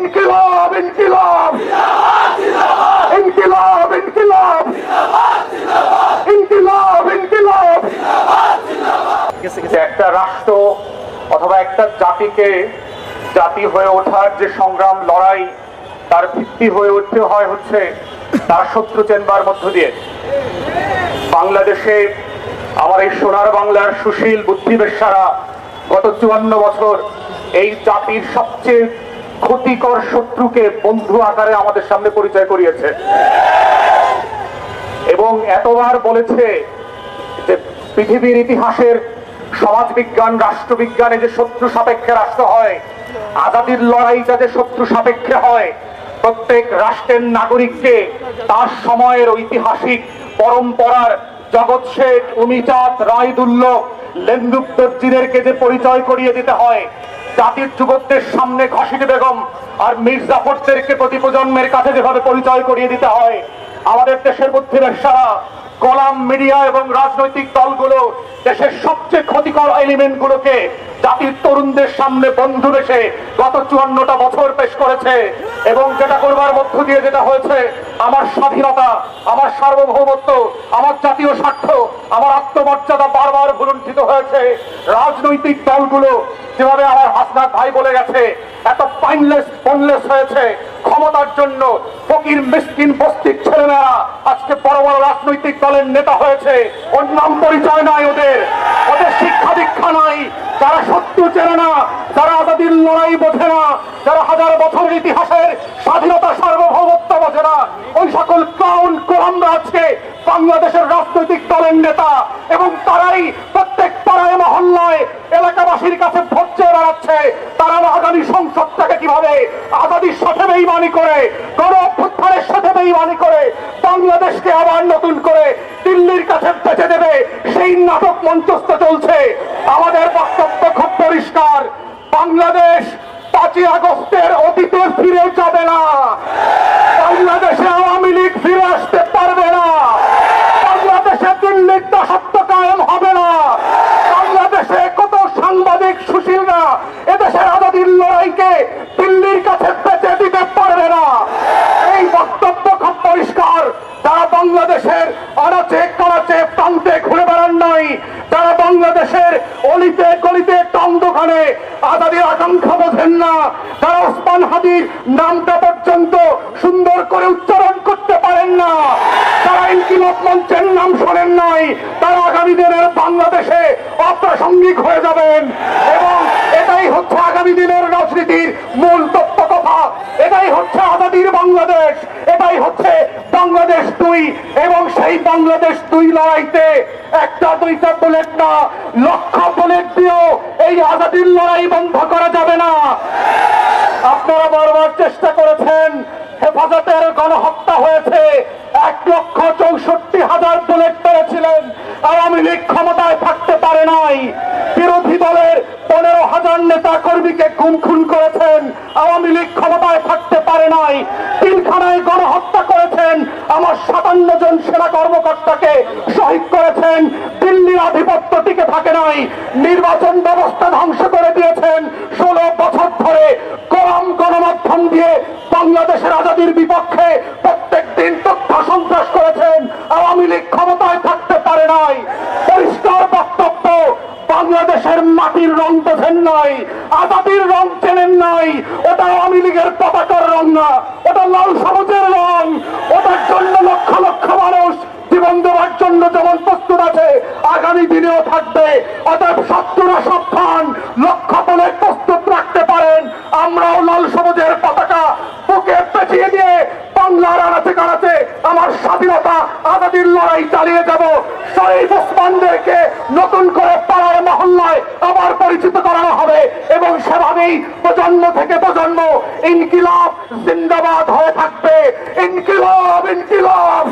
ইনকিলাব ইনকিলাব। ইনকিলাব ইনকিলাব। ইনকিলাব যে একটা রাষ্ট্র অথবা একটা জাতিকে জাতি হয়ে ওঠার যে সংগ্রাম, লড়াই, তার ভিত্তি হয়ে উঠতে হয় হচ্ছে তার শত্রু চেনবার মধ্য দিয়ে। বাংলাদেশে আমার এই সোনার বাংলার সুশীল বুদ্ধিবেশারা গত চুয়ান্ন বছর এই জাতির সবচেয়ে ক্ষতিকর শত্রুকে বন্ধু আকারে আমাদের সামনে পরিচয় করিয়েছে। এবং এতবার বলেছে যে পৃথিবীর ইতিহাসের সমাজবিজ্ঞান, রাষ্ট্রবিজ্ঞানে যে শত্রু সাপেক্ষে রাষ্ট্র হয়, আজাদির লড়াইটা যে শত্রু সাপেক্ষে হয়, প্রত্যেক রাষ্ট্রের নাগরিককে তার সময়ের ঐতিহাসিক পরম্পরার জগৎ শেঠ, উমিচাঁদ রায়দুল্লভ লেন্দুক দর্জিদেরকে যে পরিচয় করিয়ে দিতে হয় জাতির যুবকদের সামনে ঘসিটি বেগম আর মির্জাফরদেরকে প্রতি প্রজন্মের কাছে যেভাবে পরিচয় করিয়ে দিতে হয়, আমাদের দেশের বুদ্ধি ব্যবসারা কলাম মিডিয়া এবং রাজনৈতিক দলগুলো দেশের সবচেয়ে ক্ষতিকর এলিমেন্ট গুলোকে জাতির তরুণদের সামনে বন্ধু বেশে গত চুয়ান্নটা বছর পেশ করেছে এবং যেটা করবার মধ্য দিয়ে যেটা হয়েছে, আমার স্বাধীনতা, আমার সার্বভৌমত্ব, আমার জাতীয় স্বার্থ, আমার আত্মমর্যাদা বারবার ভুলুণ্ঠিত হয়েছে। রাজনৈতিক দলগুলো যেভাবে আমার হাসনাত ভাই বলে গেছে, এত পাইনলেস বনলেস হয়েছে। ক্ষমতার জন্য ফকির, মিসকিন, বস্তির ছেলেমেয়েরা আজকে বড় বড় রাজনৈতিক দলের নেতা হয়েছে। ওর নাম পরিচয় নাই ওদের। শিক্ষা দীক্ষা নাই। যারা শত্রু চেনে না, যারা আজাদির লড়াই বোঝে না হাজার বছরের ইতিহাসের স্বাধীনতা সার্বভৌমত্ব বোঝে না, ওই সকল কোলামরা আজকে বাংলাদেশের রাজনৈতিক দলের নেতা এবং তারাই প্রত্যেক পাড়ায়, মহল্লায়, এলাকাবাসীর কাছে ভোট চেয়ে বেড়াচ্ছে। তারা আগামী সংসদটাকে কীভাবে আজাদির সাথে বেইমানি করে গণ অভ্যুত্থানের সাথে বেইমানি করে বাংলাদেশকে আবার নতুন করে দিল্লির কাছে বেঁচে দেবে, সেই নাটক মঞ্চস্থ চলছে। আমাদের বক্তব্য খুব পরিষ্কার। বাংলাদেশ পাঁচই আগস্টের অতীতে ফিরে যাবে না। বাংলাদেশে আওয়ামী লীগ ফিরে আসতে পারবে না বাংলাদেশে দিল্লির দাসত্ব কায়েম হবে না বাংলাদেশে কত সাংবাদিক সুশীলরা এদেশের আজাদির লড়াইকে দিল্লির কাছে বেঁচে দিতে পারবে না এই বক্তব্য খুব পরিষ্কার যারা বাংলাদেশের অনাচে কানাচে প্রান্তে ঘুরে বেড়ান নাই যারা বাংলাদেশের অলিতে গলিতে টং দোকানে আজাদির আকাঙ্ক্ষা বোঝেন না। যারা ওসমান হাদির নামটা পর্যন্ত সুন্দর করে উচ্চারণ করতে পারেন না। যারা ইনকিলাব মঞ্চের নাম শোনেন নাই। তারা আগামী দিনের বাংলাদেশে অপ্রাসঙ্গিক হয়ে যাবেন। এবং এটাই হচ্ছে আগামী দিনের রাজনীতির মূল আজাদির বাংলাদেশ। এটাই হচ্ছে বাংলাদেশ দুই এবং সেই বাংলাদেশ দুই লড়াইতে একটা, দুইটা বুলেট না, লক্ষ বুলেট দিয়েও এই আজাদির লড়াই বন্ধ করা যাবে না। আপনারা বারবার চেষ্টা করেছেন, হেফাজতের গণহত্যা হয়েছে। এক লক্ষ চৌষট্টি হাজার বুলেট পেরেছিলেন। আওয়ামী লীগ ক্ষমতায় থাকতে পারে নাই। বিরোধী দলের পনেরো হাজার নেতা কর্মীকে খুন খুন করেছেন। আওয়ামী লীগ ক্ষমতায় থাকতে পারে নাই। তিনখানায় গণহত্যা করেছেন। আমার সাতান্ন জন সেনা কর্মকর্তাকে শহীদ করেছেন। দিল্লির আধিপত্য টিকে থাকে নাই। নির্বাচন ব্যবস্থা ধ্বংস করে দিয়েছেন ষোলো বছর ধরে কলাম গণমাধ্যম দিয়ে বাংলাদেশের আজাদির বিপক্ষে প্রত্যেক দিন তথ্য সন্ত্রাস করেছেন আওয়ামী লীগ ক্ষমতায় থাকতে পারে নাই পরিষ্কার বক্তব্য বাংলাদেশের মাটির রং বোঝেন নাই, আজাদির রং চেনেন নাই, ওটা আওয়ামী লীগের পতাকার রং না, ওটা লাল সবুজের রং, ওটার জন্য লক্ষ লক্ষ মানুষ জীবন দেওয়ার জন্য যেমন প্রস্তুত আছে, আগামী দিনেও থাকবে, অতএব শত্রুরা সাবধান লক্ষ্য বলে প্রস্তুত রাখতে পারেন, আমরাও লাল সবুজের পতাকা বুকে পেঁচিয়ে দিয়ে বাংলার আনাচে কানাচে আমার স্বাধীনতা আজাদির লড়াই চালিয়ে যাব। শরীফ ওসমানদেরকে নতুন করে পাড়ায় মহল্লায় আবার পরিচিত কারণেই প্রজন্ম থেকে প্রজন্ম ইনকিলাব জিন্দাবাদ হয়ে থাকবে। ইনকিলাব ইনকিলাব।